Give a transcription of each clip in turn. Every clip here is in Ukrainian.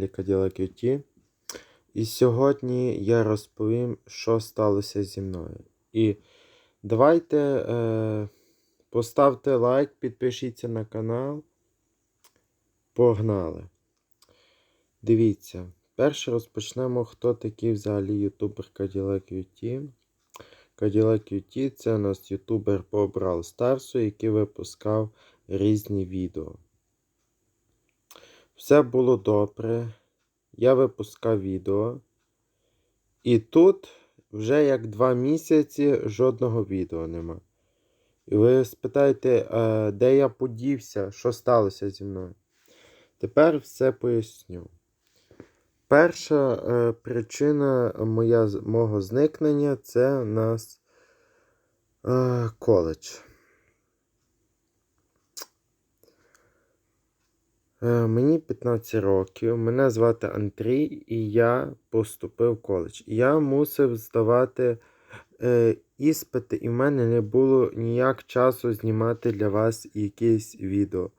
Cadillac QT. І сьогодні я розповім, що сталося зі мною. І давайте е, поставте лайк, підпишіться на канал. Погнали. Дивіться. Перше розпочнемо, хто такий взагалі ютубер Cadillac QT. Cadillac QT це у нас ютубер по Brawl Старсу, який випускав різні відео. Все було добре. Я випускав відео. І тут вже як два місяці жодного відео нема. І ви спитаєте, е, де я подівся, що сталося зі мною? Тепер все поясню. Перша е, причина моя, мого зникнення це у нас е, коледж. Мені 15 років, мене звати Андрій, і я поступив в коледж. Я мусив здавати е, іспити, і в мене не було ніяк часу знімати для вас якісь відео.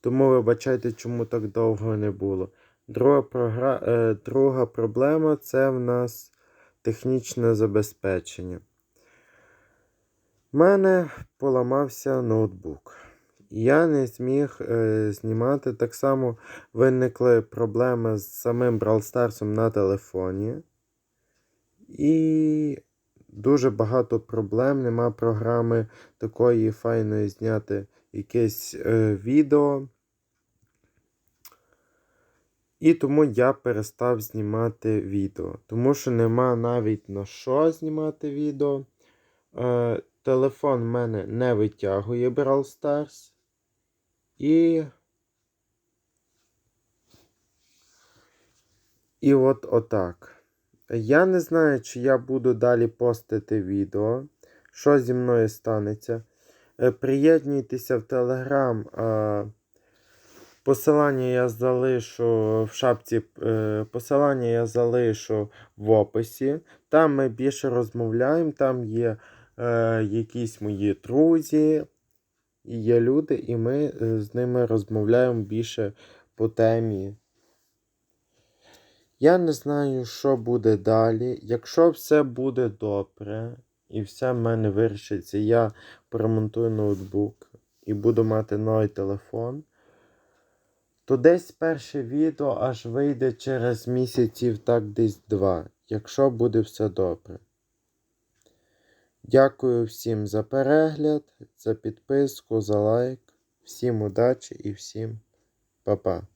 Тому вибачайте, чому так довго не було. Друга, програ... е, друга проблема це в нас технічне забезпечення. У мене поламався ноутбук. Я не зміг е, знімати. Так само виникли проблеми з самим Brawl Stars на телефоні. І дуже багато проблем. Нема програми такої файної зняти якесь е, відео. І тому я перестав знімати відео. Тому що нема навіть на що знімати відео. Е, телефон в мене не витягує Brawl Stars. І. І от отак. Я не знаю, чи я буду далі постити відео. Що зі мною станеться. Е, Приєднуйтеся в Телеграм. Посилання я залишу в шапці. е, Посилання я залишу в описі. Там ми більше розмовляємо, там є е, якісь мої друзі, і є люди, і ми е, з ними розмовляємо більше по темі. Я не знаю, що буде далі. Якщо все буде добре і все в мене вирішиться, я поремонтую ноутбук і буду мати новий телефон, то десь перше відео аж вийде через місяців так десь два, якщо буде все добре. Дякую всім за перегляд, за підписку, за лайк. Всім удачі і всім па-па.